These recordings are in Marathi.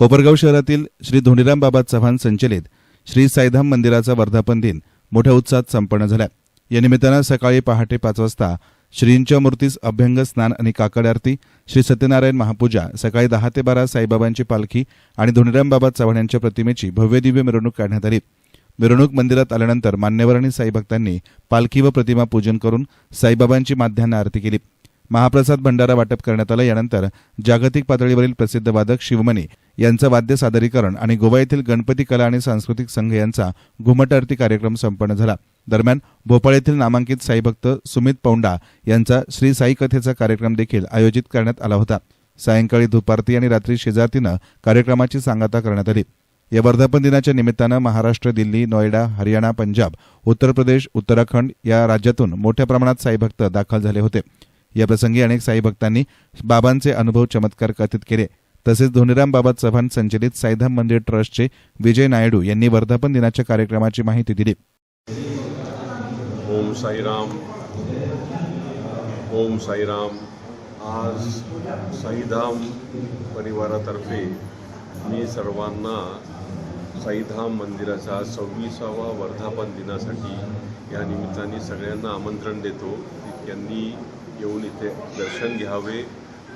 कोपरगाव शहरातील श्री धोंडीराम बाबा चव्हाण संचलित श्री साईधाम मंदिराचा वर्धापन दिन मोठ्या उत्साहात संपन्न झाला. या निमित्तानं सकाळी पहाटे पाच वाजता श्रींच्या मूर्तीस अभ्यंग स्नान आणि काकड आरती श्री सत्यनारायण महापूजा सकाळी दहा ते बारा साईबाबांची पालखी आणि धोंडीराम बाबा चव्हाण यांच्या प्रतिमेची भव्यदिव्य मिरवणूक काढण्यात आली. मिरवणूक मंदिरात आल्यानंतर मान्यवर आणि साईभक्तांनी पालखी व प्रतिमा पूजन करून साईबाबांची माध्यान्ह आरती केली. महाप्रसाद भंडारा वाटप करण्यात आलं. यानंतर जागतिक पातळीवरील प्रसिद्ध वादक शिवमणी यांचं वाद्य सादरीकरण आणि गोवा येथील गणपती कला आणि सांस्कृतिक संघ यांचा घुमट आरती कार्यक्रम संपन्न झाला. दरम्यान भोपाळ येथील नामांकित साईभक्त सुमित पौंडा यांचा श्री साई कथेचा कार्यक्रम देखील आयोजित करण्यात आला होता. सायंकाळी धुपारती आणि रात्री शेजारतीनं कार्यक्रमाची सांगता करण्यात आली. या वर्धापन दिनाच्या निमित्तानं महाराष्ट्र दिल्ली नोएडा हरियाणा पंजाब उत्तर प्रदेश उत्तराखंड या राज्यातून मोठ्या प्रमाणात साईभक्त दाखल झाले होते. या प्रसंगी अनेक साईभक्तांनी बाबांचे अनुभव चमत्कार कथित केले. तसेच धोनीराम बाबा चव्हाण संचलित साईधाम मंदिर ट्रस्टचे विजय नायडू यांनी वर्धापन दिनाच्या कार्यक्रमाची माहिती दिली. ओम साईराम. ओम साईराम. आज साईधाम परिवारातर्फे मी सर्वांना साईधाम मंदिराचा सव्वीसावा वर्धापन दिनासाठी या निमित्ताने सगळ्यांना आमंत्रण देतो. यांनी येऊन इथे दर्शन घ्यावे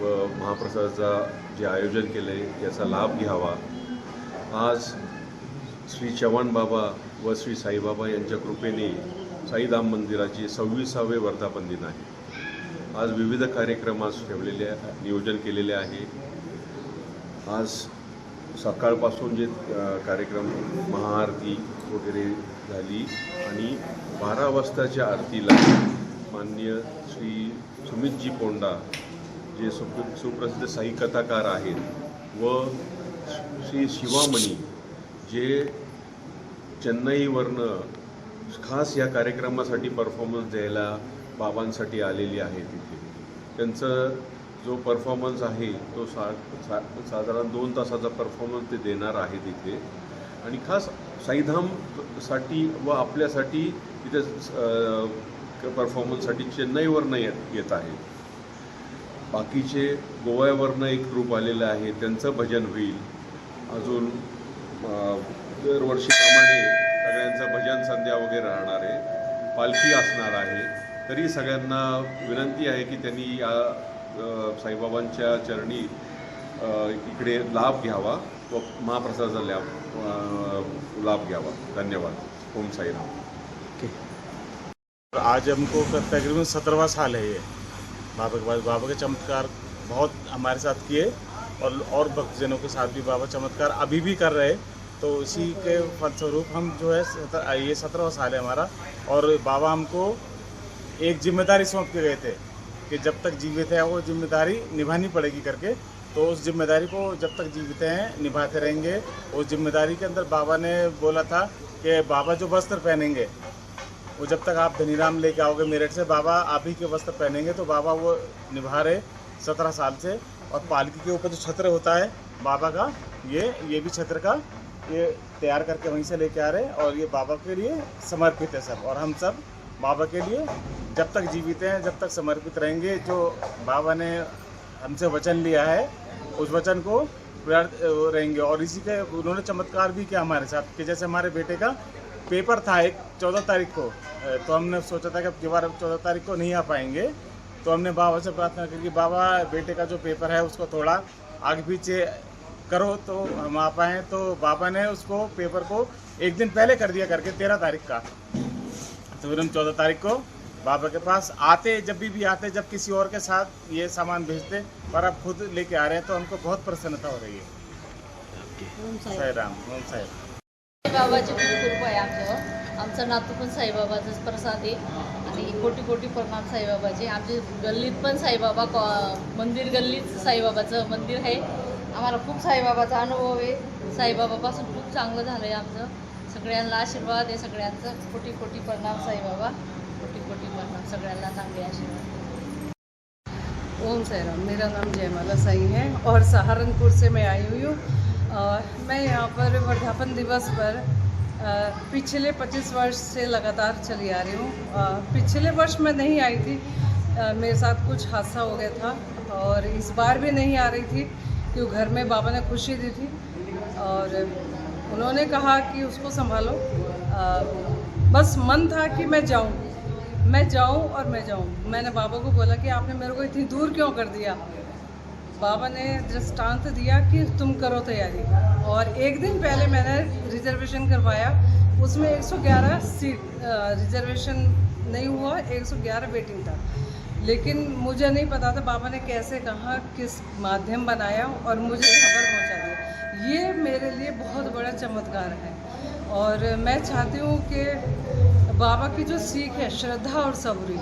व महाप्रसादाचा जे आयोजन केले याचा लाभ घ्यावा. आज श्री चव्हाण बाबा व श्री साईबाबा यांच्या कृपेने साईधाम मंदिराची सव्वीसावे वर्धापन दिन आहे. आज विविध कार्यक्रमास ठेवलेले नियोजन केलेले आहे. आज सकाळपासून जे कार्यक्रम महाआरती वगैरे झाली आणि बारा वाजताच्या आरतीला माननीय श्री सुमितजी पोंडा जे सुप्र सुप्रसिद्ध साई कथाकार आहेत व श्री शिवामणी जे चेन्नईवरनं खास या कार्यक्रमासाठी परफॉर्मन्स द्यायला बाबांसाठी आलेली आहे तिथे त्यांचं जो परफॉर्मन्स आहे तो सा सा साधारण दोन तासाचा परफॉर्मन्स ते देणार आहे तिथे आणि खास साईधामसाठी व आपल्यासाठी तिथे परफॉर्मन्ससाठी चेन्नईवरनं येत येत आहे. बाकीचे गोव्यावरनं एक ग्रुप आलेलं आहे त्यांचं भजन होईल. अजून दरवर्षीप्रमाणे सगळ्यांचं भजन संध्या वगैरे राहणार आहे. पालखी असणार आहे. तरी सगळ्यांना विनंती आहे की त्यांनी या साईबाबांच्या चरणी इकडे लाभ घ्यावा व महाप्रसादाचा लाभ लाभ घ्यावा. धन्यवाद. ओम साईराम. आज हमको तकरीबन सत्रहवा साल है ये। बाबा के पास बाबा के चमत्कार बहुत हमारे साथ किए और और भक्तजनों के साथ भी बाबा चमत्कार अभी भी कर रहे तो इसी के फलस्वरूप हम जो है सतर- ये सत्रहवा साल है हमारा और बाबा हमको एक ज़िम्मेदारी सौंप के गए थे कि जब तक जीवित है वो ज़िम्मेदारी निभानी पड़ेगी करके तो उस ज़िम्मेदारी को जब तक जीवित हैं, निभाते रहेंगे। उस ज़िम्मेदारी के अंदर बाबा ने बोला था कि बाबा जो वस्त्र पहनेंगे वो जब तक आप धनीराम लेके आओगे मेरठ से, बाबा आप ही के वस्त्र पहनेंगे तो बाबा वो निभा रहे सत्रह साल से। और पालकी के ऊपर जो छत्र होता है, बाबा का, ये ये भी छत्र का, ये तैयार करके वहीं से लेके आ रहे हैं। और ये बाबा के लिए समर्पित है सब। और हम सब बाबा के लिए जब तक जीवित हैं, जब तक समर्पित रहेंगे, जो बाबा ने हमसे वचन लिया है, उस वचन को रहेंगे। और इसी के, उन्होंने चमत्कार भी किया हमारे साथ, कि जैसे हमारे बेटे का पेपर था एक चौदह तारीख को। तो हमने सोचा था कि अब की बार चौदह तारीख को नहीं आ पाएँगे। तो हमने बाबा से प्रार्थना की कि बाबा बेटे का जो पेपर है उसको थोड़ा आगे पीछे करो तो हम आ पाए। तो बाबा ने उसको पेपर को एक दिन पहले कर दिया करके तेरह तारीख का। तो फिर हम चौदह तारीख को बाबा के पास आते जब भी भी आते जब किसी और के साथ ये सामान भेजते पर अब खुद लेके आ रहे हैं तो हमको बहुत प्रसन्नता हो रही है। साई। राम ओम साई राम. साईबाबाची खूप कृपा आहे आमच्यावर आमचा नातू पण साईबाबाचाच प्रसाद आहे. आणि कोटी कोटी प्रणाम साईबाबाचे. आमच्या गल्लीत पण साईबाबा कॉ मंदिर गल्लीत साईबाबाचं मंदिर आहे. आम्हाला खूप साईबाबाचा अनुभव आहे. साईबाबापासून खूप चांगलं झालं आहे आमचं. सगळ्यांना आशीर्वाद आहे सगळ्यांचं. कोटी कोटी प्रणाम साईबाबा. कोटी कोटी प्रणाम सगळ्यांना चांगले आशीर्वाद. ओम साईराम. मेरा नाम जयमाला साई है और सहारनपुर से मैं आई हुई हूँ. मैं यहाँ पर वर्धापन दिवस पर पिछले 25 वर्ष से लगातार चली आ रही हूँ। पिछले वर्ष मैं नहीं आई थी। मेरे साथ कुछ हादसा हो गया था और इस बार भी नहीं आ रही थी क्योंकि घर में बाबा ने खुशी दी थी और उन्होंने कहा कि उसको संभालो। बस मन था कि मैं जाऊँ। मैं जाऊँ और मैं जाऊँ। मैंने बाबा को बोला कि आपने मेरे को इतनी दूर क्यों कर दिया? बाबा ने दृष्टांत दिया कि तुम करो तैयारी। और एक दिन पहले मैंने रिजर्वेशन करवाया, उसमें 111 सीट रिजर्वेशन नहीं हुआ 111 वेटिंग था। लेकिन मुझे नहीं पता था बाबा ने कैसे कहा, किस माध्यम बनाया और मुझे खबर पहुँचा दी। ये मेरे लिए बहुत बड़ा चमत्कार है। और मैं चाहती हूँ कि बाबा की जो सीख है, श्रद्धा और सबरी,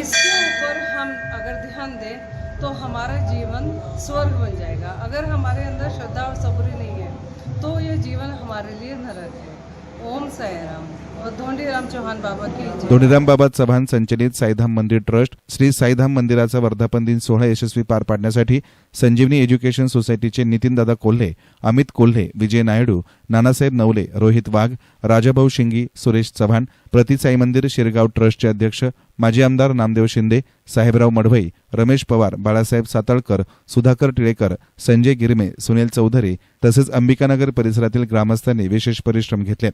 इसके ऊपर हम अगर ध्यान दें तो हमारा जीवन स्वर्ग बन जाएगा। अगर हमारे अंदर श्रद्धा और सबरी नहीं है तो ये जीवन हमारे लिए नरक है। ओम साई और चौहान बाबा की बाबा चव्हाण संचलित साईधाम मंदिर ट्रस्ट श्री साईधाम मंदिराचा वर्धापन दिन सोहळा यशस्वी पार पाडण्यासाठी संजीवनी एज्युकेशन सोसायटीचे नितीनदादा कोल्हे अमित कोल्हे विजय नायडू नानासाहेब नवले रोहित वाघ राजाभाऊ शिंगी सुरेश चव्हाण प्रति साई मंदिर शिरगाव ट्रस्टचे अध्यक्ष माजी आमदार नामदेव शिंदे साहेबराव मडवई रमेश पवार बाळासाहेब साताळकर सुधाकर टिळेकर संजय गिरमे सुनील चौधरी तसेच अंबिकानगर परिसरातील ग्रामस्थांनी विशेष परिश्रम घेतले.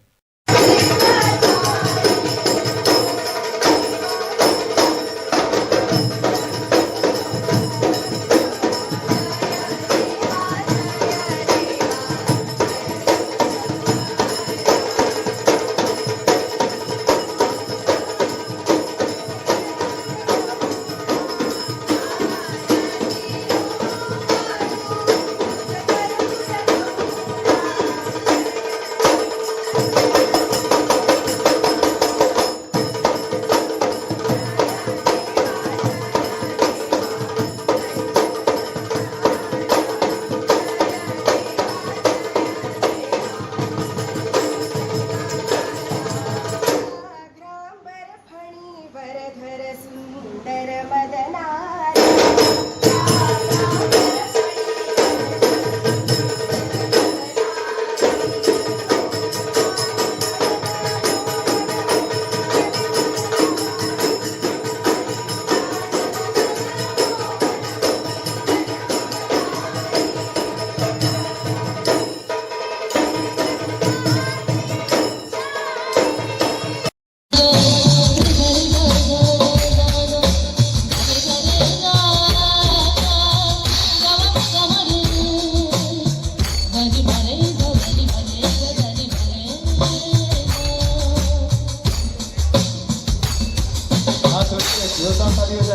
Dios han salido de